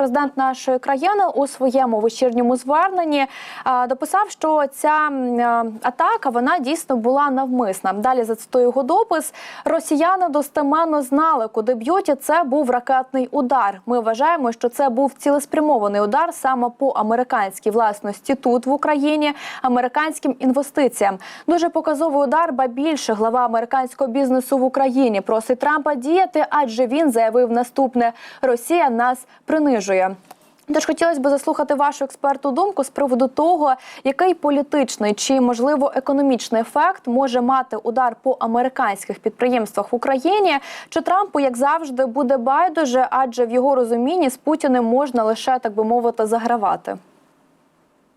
Президент нашої країни у своєму вечірньому зверненні дописав, що ця м, атака вона дійсно була навмисна. Далі зацитую його допис: Росіяни достеменно знали, куди б'ють. і Це був ракетний удар. Ми вважаємо, що це був цілеспрямований удар саме по американській власності тут в Україні, американським інвестиціям. Дуже показовий удар, ба більше глава американського бізнесу в Україні просить Трампа діяти, адже він заявив наступне: Росія нас принижує. Тож хотілося б заслухати вашу експерту думку з приводу того, який політичний чи можливо економічний ефект може мати удар по американських підприємствах в Україні. Чи Трампу, як завжди, буде байдуже, адже в його розумінні з Путіним можна лише так би мовити загравати.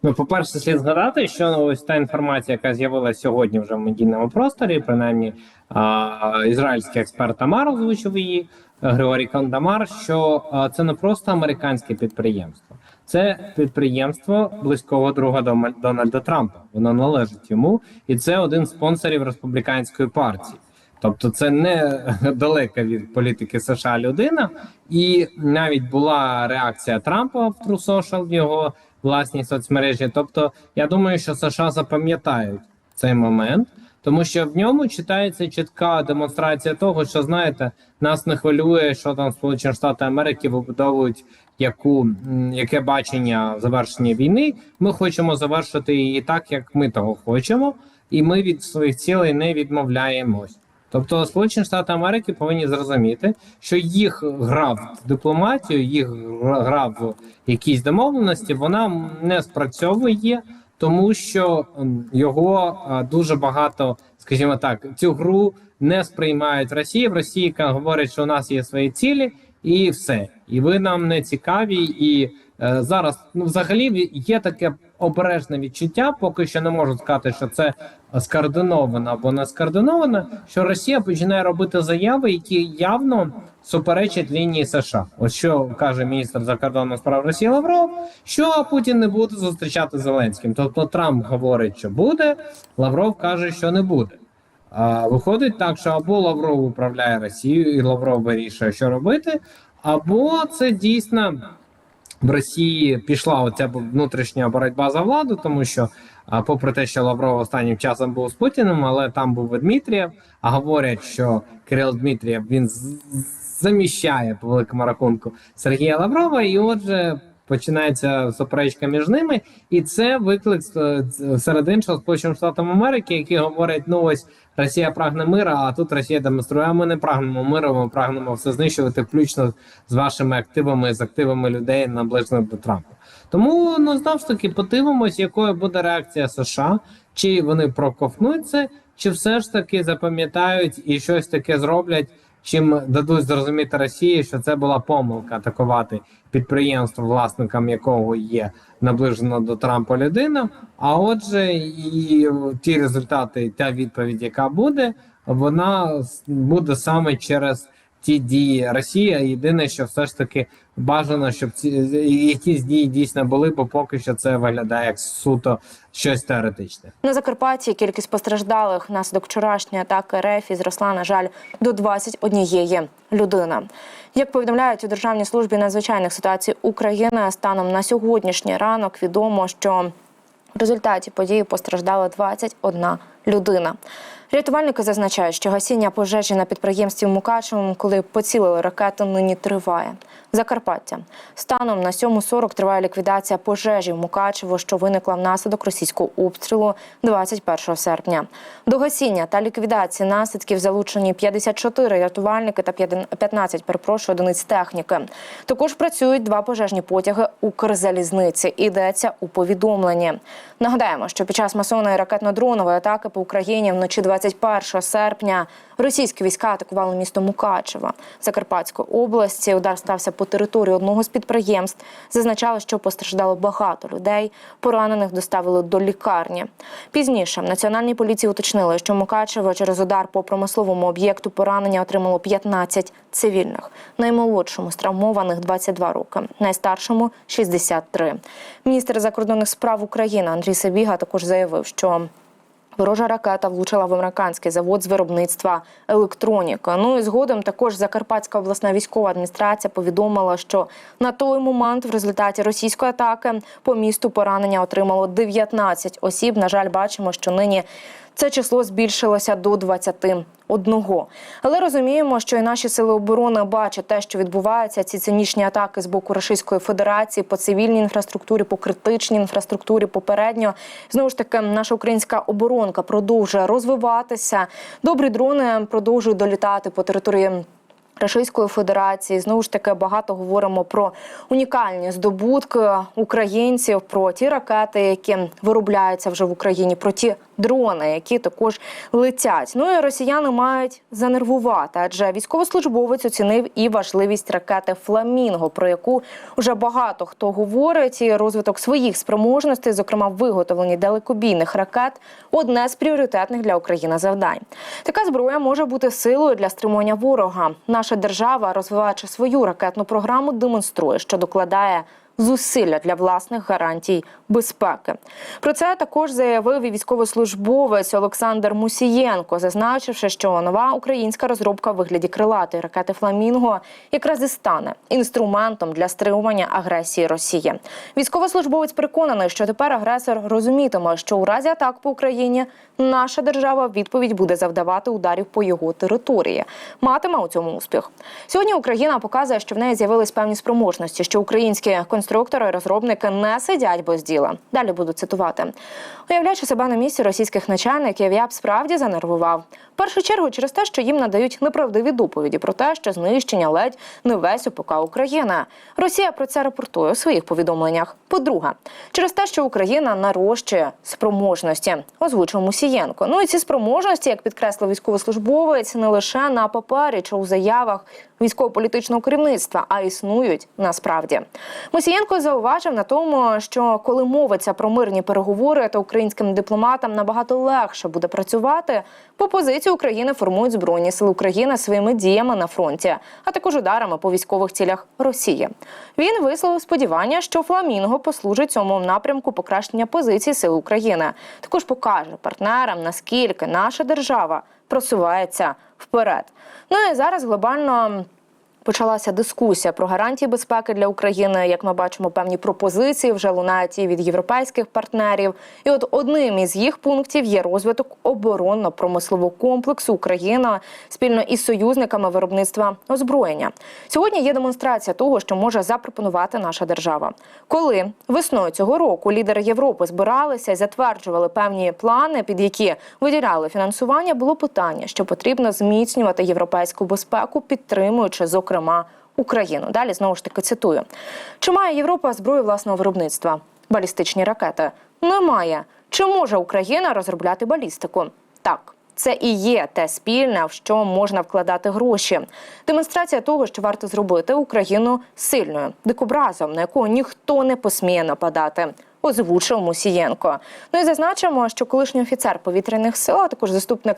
Ну, по-перше, слід згадати, що ось та інформація, яка з'явилася сьогодні вже в медійному просторі, принаймні а, ізраїльський експерт Тамар озвучив її Григорій Кандамар, що а, це не просто американське підприємство, це підприємство близького друга Дональда Трампа. Воно належить йому, і це один з спонсорів республіканської партії. Тобто, це не далека від політики США людина, і навіть була реакція Трампа в True Social, в його власній соцмережі. Тобто, я думаю, що США запам'ятають цей момент, тому що в ньому читається чітка демонстрація того, що знаєте, нас не хвилює, що там Сполучені Штати Америки вибудовують яку яке бачення завершення війни. Ми хочемо завершити її так, як ми того хочемо, і ми від своїх цілей не відмовляємось. Тобто Сполучені Штати Америки повинні зрозуміти, що їх гра в дипломатію, їх гра в якісь домовленості, вона не спрацьовує, тому що його дуже багато, скажімо так, цю гру не сприймають Росії. В Росії говорить, що у нас є свої цілі, і все. І ви нам не цікаві. І е, зараз ну, взагалі є таке обережне відчуття, поки що не можу сказати, що це скоординовано або не скоординовано, що Росія починає робити заяви, які явно суперечать лінії США. Ось що каже міністр закордонних справ Росії Лавров, що Путін не буде зустрічати Зеленським. Тобто Трамп говорить, що буде, Лавров каже, що не буде. А виходить так, що або Лавров управляє Росією, і Лавров вирішує, що робити, або це дійсно в Росії пішла оця внутрішня боротьба за владу, тому що, попри те, що Лавров останнім часом був з Путіним, але там був Дмитрієв. А говорять, що Кирил Дмитрієв він заміщає по великому рахунку Сергія Лаврова, і отже. Починається суперечка між ними, і це виклик е, серед іншого Сполученим Штатам Америки, які говорять: ну ось Росія прагне мира, а тут Росія демонструє. А ми не прагнемо миру, ми прагнемо все знищувати, включно з вашими активами, з активами людей наближених до Трампа. Тому ну знову ж таки подивимось, якою буде реакція США, чи вони проковтнуть чи все ж таки запам'ятають і щось таке зроблять. Чим дадуть зрозуміти Росії, що це була помилка атакувати підприємство, власникам якого є наближена до Трампа людина. А отже, і ті результати, та відповідь, яка буде, вона буде саме через ті дії Росії. Єдине, що все ж таки бажано, щоб ці якісь дії дійсно були, бо поки що це виглядає як суто щось теоретичне. На Закарпатті кількість постраждалих внаслідок вчорашньої атаки РФ зросла, на жаль, до 21 людини. Як повідомляють у Державній службі надзвичайних ситуацій України, станом на сьогоднішній ранок відомо, що в результаті події постраждала 21 людина. Рятувальники зазначають, що гасіння пожежі на підприємстві в коли поцілили ракети, нині триває. Закарпаття станом на 7.40 триває ліквідація пожежі в Мукачево, що виникла внаслідок російського обстрілу 21 серпня. До гасіння та ліквідації наслідків залучені 54 рятувальники та 15, перепрошую, одиниць техніки. Також працюють два пожежні потяги Укрзалізниці. Йдеться у повідомленні. Нагадаємо, що під час масовної ракетно-дронової атаки по Україні вночі 21 серпня російські війська атакували місто Мукачево Закарпатської області. Удар стався по території одного з підприємств. Зазначали, що постраждало багато людей. Поранених доставили до лікарні. Пізніше в національній поліції уточнили, що Мукачево через удар по промисловому об'єкту поранення отримало 15 цивільних. Наймолодшому з травмованих 22 роки, найстаршому 63. Міністр закордонних справ України Андрій Сабіга також заявив, що Ворожа ракета влучила в американський завод з виробництва електроніки. Ну і згодом також Закарпатська обласна військова адміністрація повідомила, що на той момент в результаті російської атаки по місту поранення отримало 19 осіб. На жаль, бачимо, що нині це число збільшилося до 21. Але розуміємо, що і наші сили оборони бачать те, що відбувається. Ці цинічні атаки з боку Російської Федерації по цивільній інфраструктурі, по критичній інфраструктурі. Попередньо знову ж таки наша українська оборонка продовжує розвиватися. Добрі дрони продовжують долітати по території. Російської Федерації знову ж таки багато говоримо про унікальні здобутки українців, про ті ракети, які виробляються вже в Україні, про ті дрони, які також летять. Ну і росіяни мають занервувати, адже військовослужбовець оцінив і важливість ракети Фламінго, про яку вже багато хто говорить. І розвиток своїх спроможностей, зокрема виготовлення далекобійних ракет, одне з пріоритетних для України завдань. Така зброя може бути силою для стримування ворога. Наша держава, розвиваючи свою ракетну програму, демонструє, що докладає зусилля для власних гарантій безпеки. Про це також заявив і військовослужбовець Олександр Мусієнко, зазначивши, що нова українська розробка в вигляді крилатої ракети Фламінго якраз і стане інструментом для стримування агресії Росії. Військовослужбовець переконаний, що тепер агресор розумітиме, що у разі атак по Україні наша держава відповідь буде завдавати ударів по його території. Матиме у цьому успіх. Сьогодні Україна показує, що в неї з'явились певні спроможності, що українські конструктори і розробники не сидять без діла. Далі буду цитувати. Уявляючи себе на місці російських начальників, я б справді занервував. В першу чергу через те, що їм надають неправдиві доповіді про те, що знищення ледь не весь ОПК України. Росія про це рапортує у своїх повідомленнях. По-друге, через те, що Україна нарощує спроможності, озвучив Мусієнко. Ну і ці спроможності, як підкреслив військовослужбовець, не лише на папері чи у заявах військово-політичного керівництва, а існують насправді. Мусієнко зауважив на тому, що коли мовиться про мирні переговори, то українським дипломатам набагато легше буде працювати, бо позицію України формують збройні сили України своїми діями на фронті, а також ударами по військових цілях Росії. Він висловив сподівання, що Фламінго послужить цьому напрямку покращення позицій сил України. Також покаже партнерам, наскільки наша держава просувається вперед. Ну і зараз глобально. Почалася дискусія про гарантії безпеки для України. Як ми бачимо, певні пропозиції вже лунають і від європейських партнерів. І от одним із їх пунктів є розвиток оборонно-промислового комплексу Україна спільно із союзниками виробництва озброєння. Сьогодні є демонстрація того, що може запропонувати наша держава. Коли весною цього року лідери Європи збиралися і затверджували певні плани, під які виділяли фінансування, було питання, що потрібно зміцнювати європейську безпеку, підтримуючи зокрема Україну. Далі знову ж таки цитую: чи має Європа зброю власного виробництва? Балістичні ракети немає. Чи може Україна розробляти балістику? Так. Це і є те спільне, в що можна вкладати гроші. Демонстрація того, що варто зробити Україну сильною, дикобразом, на якого ніхто не посміє нападати. Озвучив Мусієнко. Ну і зазначимо, що колишній офіцер повітряних сил, а також заступник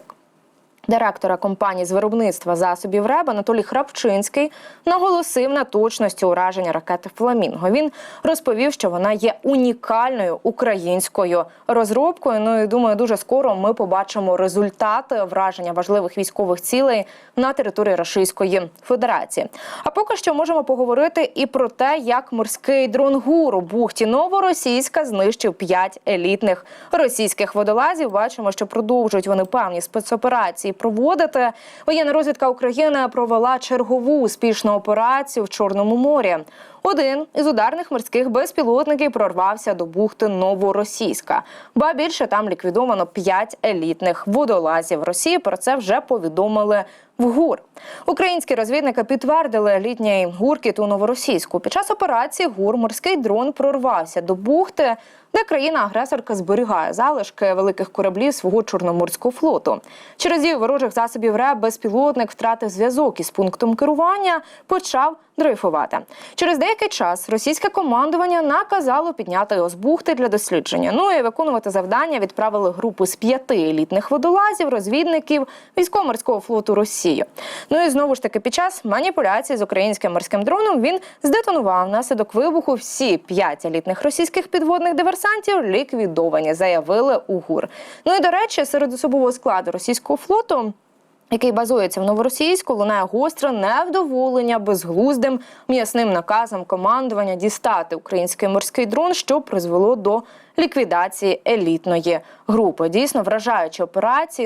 Директора компанії з виробництва засобів РЕБ Анатолій Храпчинський наголосив на точності ураження ракети Фламінго. Він розповів, що вона є унікальною українською розробкою. Ну і думаю, дуже скоро ми побачимо результати враження важливих військових цілей на території Російської Федерації. А поки що можемо поговорити і про те, як морський дрон ГУР бухті Новоросійська знищив п'ять елітних російських водолазів. Бачимо, що продовжують вони певні спецоперації проводити. Воєнна розвідка України провела чергову успішну операцію в Чорному морі. Один із ударних морських безпілотників прорвався до бухти Новоросійська. Ба більше там ліквідовано п'ять елітних водолазів Росії. Про це вже повідомили в ГУР. Українські розвідники підтвердили літній гуркіт у Новоросійську. Під час операції ГУР морський дрон прорвався до бухти, де країна-агресорка зберігає залишки великих кораблів свого чорноморського флоту. Через дію ворожих засобів РЕБ безпілотник втратив зв'язок із пунктом керування, почав дрейфувати. Через деякий час російське командування наказало підняти його з бухти для дослідження. Ну і виконувати завдання відправили групу з п'яти елітних водолазів, розвідників військово-морського флоту Росії. Ну і знову ж таки, під час маніпуляцій з українським морським дроном він здетонував внаслідок вибуху. Всі п'ять елітних російських підводних диверсантів ліквідовані, заявили у ГУР. Ну і до речі, серед особового складу російського флоту який базується в новоросійську, лунає гостре невдоволення безглуздим м'ясним наказом командування дістати український морський дрон, що призвело до ліквідації елітної групи. Дійсно вражаючі операції.